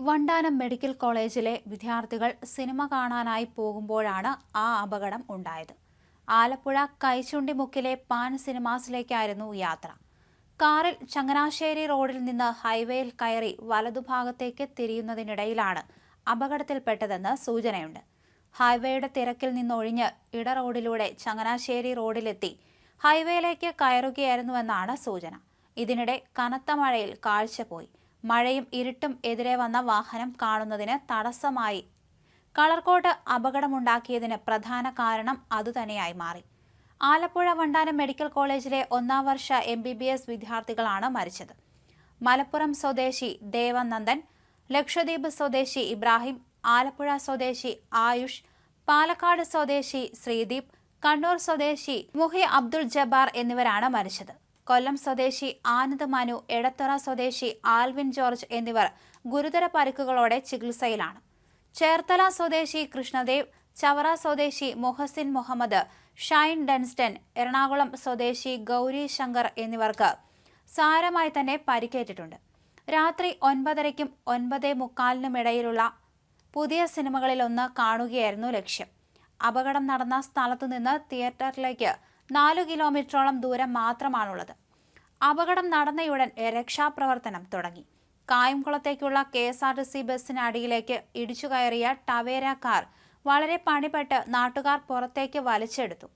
Vandanam medical കോളേജിലെ വിദ്യാർത്ഥികൾ cinema കാണാനായി പോകുമ്പോഴാണ് ആ അപകടം ഉണ്ടായത്. ആലപ്പുഴ കൈച്ചുണ്ടിമുക്കിലെ പാൻ സിനിമാസിലേക്കായിരുന്നു യാത്ര. കാറിൽ ചങ്ങനാശ്ശേരി റോഡിൽ നിന്ന് ഹൈവേയിൽ കയറി വലതുഭാഗത്തേക്ക് തിരിയുന്നതിനിടയിലാണ് അപകടത്തിൽപ്പെട്ടതെന്ന് സൂചനയുണ്ട്. ഹൈവേയുടെ തിരക്കിൽ നിന്നൊഴിഞ്ഞ് ഇട റോഡിലൂടെ ചങ്ങനാശ്ശേരി റോഡിലെത്തി ഹൈവേയിലേക്ക് കയറുകയായിരുന്നുവെന്നാണ് സൂചന. ഇതിനിടെ കനത്ത മഴയിൽ കാഴ്ച പോയി മഴയും ഇരുട്ടും എതിരെ വന്ന വാഹനം കാണുന്നതിന് തടസ്സമായി. കളർകോട്ട് അപകടമുണ്ടാക്കിയതിന് പ്രധാന കാരണം അതുതന്നെയായി മാറി. ആലപ്പുഴ വണ്ടാനം മെഡിക്കൽ കോളേജിലെ ഒന്നാം വർഷ എം ബി ബി എസ് വിദ്യാർത്ഥികളാണ് മരിച്ചത്. മലപ്പുറം സ്വദേശി ദേവനന്ദൻ ലക്ഷദ്വീപ് സ്വദേശി ഇബ്രാഹിം ആലപ്പുഴ സ്വദേശി ആയുഷ് പാലക്കാട് സ്വദേശി ശ്രീദീപ് കണ്ണൂർ സ്വദേശി മുഹി അബ്ദുൾ ജബ്ബാർ എന്നിവരാണ് മരിച്ചത്. കൊല്ലം സ്വദേശി ആനന്ദ് മനു എടത്തറ സ്വദേശി ആൽവിൻ ജോർജ് എന്നിവർ ഗുരുതര പരിക്കുകളോടെ ചികിത്സയിലാണ്. ചേർത്തല സ്വദേശി കൃഷ്ണദേവ് ചവറ സ്വദേശി മുഹസിൻ മുഹമ്മദ് ഷൈൻ ഡെൻസ്റ്റൻ എറണാകുളം സ്വദേശി ഗൗരി ശങ്കർ എന്നിവർക്ക് സാരമായി തന്നെ പരിക്കേറ്റിട്ടുണ്ട്. രാത്രി ഒൻപതരയ്ക്കും ഒൻപതേ മുക്കാലിനുമിടയിലുള്ള പുതിയ സിനിമകളിലൊന്ന് കാണുകയായിരുന്നു ലക്ഷ്യം. അപകടം നടന്ന സ്ഥലത്തുനിന്ന് തിയേറ്ററിലേക്ക് നാലു കിലോമീറ്ററോളം ദൂരം മാത്രമാണുള്ളത്. അപകടം നടന്നയുടൻ രക്ഷാപ്രവർത്തനം തുടങ്ങി. കായംകുളത്തേക്കുള്ള K S R T C ബസ്സിനടിയിലേക്ക് ഇടിച്ചു കയറിയ ടവേര കാർ വളരെ പണിപ്പെട്ട് നാട്ടുകാർ പുറത്തേക്ക് വലിച്ചെടുത്തു.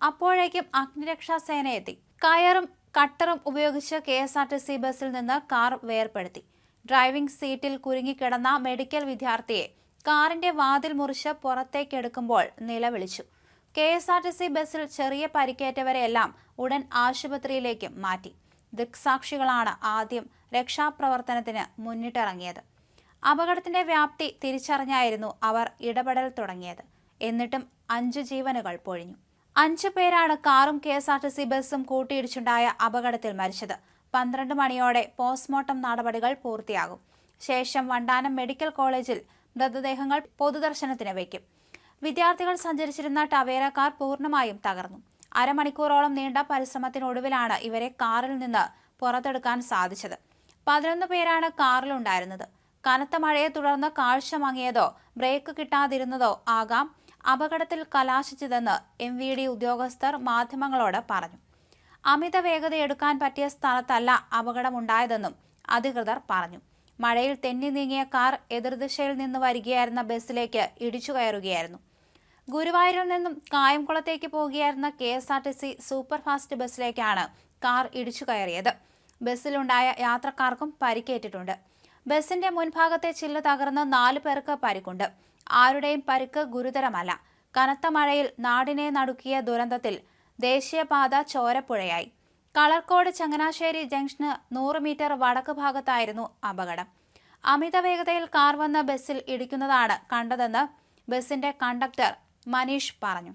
അപ്പോഴേക്കും അഗ്നിരക്ഷാസേന എത്തി. കയറും കട്ടറും ഉപയോഗിച്ച് K S R T C ബസ്സിൽ നിന്ന് കാർ വേർപ്പെടുത്തി. ഡ്രൈവിംഗ് സീറ്റിൽ കുരുങ്ങിക്കിടന്ന മെഡിക്കൽ വിദ്യാർത്ഥിയെ കാറിന്റെ വാതിൽ മുറിച്ച് പുറത്തേക്കെടുക്കുമ്പോൾ നിലവിളിച്ചു. K S R T C ബസ്സിൽ ചെറിയ പരിക്കേറ്റവരെയെല്ലാം ഉടൻ ആശുപത്രിയിലേക്ക് മാറ്റി. ദൃക്സാക്ഷികളാണ് ആദ്യം രക്ഷാപ്രവർത്തനത്തിന് മുന്നിട്ടിറങ്ങിയത്. അപകടത്തിന്റെ വ്യാപ്തി തിരിച്ചറിഞ്ഞായിരുന്നു അവർ ഇടപെടൽ തുടങ്ങിയത്. എന്നിട്ടും അഞ്ചു ജീവനുകൾ പൊഴിഞ്ഞു. അഞ്ചു പേരാണ് കാറും K S R T C ബസ്സും കൂട്ടിയിടിച്ചുണ്ടായ അപകടത്തിൽ മരിച്ചത്. പന്ത്രണ്ട് മണിയോടെ പോസ്റ്റ്മോർട്ടം നടപടികൾ പൂർത്തിയാകും. ശേഷം വണ്ടാനം മെഡിക്കൽ കോളേജിൽ മൃതദേഹങ്ങൾ പൊതുദർശനത്തിന് വയ്ക്കും വിദ്യാർത്ഥികൾ സഞ്ചരിച്ചിരുന്ന ടവേര കാർ പൂർണമായും തകർന്നു. അരമണിക്കൂറോളം നീണ്ട പരിശ്രമത്തിനൊടുവിലാണ് ഇവരെ കാറിൽ നിന്ന് പുറത്തെടുക്കാൻ സാധിച്ചത്. പതിനൊന്ന് പേരാണ് കാറിലുണ്ടായിരുന്നത്. കനത്ത മഴയെ തുടർന്ന് കാഴ്ച മങ്ങിയതോ ബ്രേക്ക് കിട്ടാതിരുന്നതോ ആകാം അപകടത്തിൽ കലാശിച്ചതെന്ന് എം വി ഡി ഉദ്യോഗസ്ഥർ മാധ്യമങ്ങളോട് പറഞ്ഞു. അമിത വേഗത എടുക്കാൻ പറ്റിയ സ്ഥലത്തല്ല അപകടമുണ്ടായതെന്നും അധികൃതർ പറഞ്ഞു. മഴയിൽ തെന്നി നീങ്ങിയ കാർ എതിർദിശയിൽ നിന്ന് വരികയായിരുന്ന ബസ്സിലേക്ക് ഇടിച്ചു കയറുകയായിരുന്നു. ഗുരുവായൂരിൽ നിന്നും കായംകുളത്തേക്ക് പോകുകയായിരുന്ന K S R T C super fast ബസ്സിലേക്കാണ് car ഇടിച്ചു കയറിയത്. ബസ്സിലുണ്ടായ യാത്രക്കാർക്കും പരിക്കേറ്റിട്ടുണ്ട്. ബസിന്റെ മുൻഭാഗത്തെ ചില്ല് തകർന്ന് നാലു പേർക്ക് പരിക്കുണ്ട്. ആരുടെയും പരിക്ക് ഗുരുതരമല്ല. കനത്ത മഴയിൽ നാടിനെ നടുക്കിയ ദുരന്തത്തിൽ ദേശീയപാത ചോരപ്പുഴയായി. കളർക്കോട് ചങ്ങനാശ്ശേരി ജംഗ്ഷന് നൂറ് മീറ്റർ വടക്ക് ഭാഗത്തായിരുന്നു അപകടം. അമിത വേഗതയിൽ കാർ വന്ന ബസ്സിൽ ഇടിക്കുന്നതാണ് കണ്ടതെന്ന് ബസിന്റെ കണ്ടക്ടർ മനീഷ് പറഞ്ഞു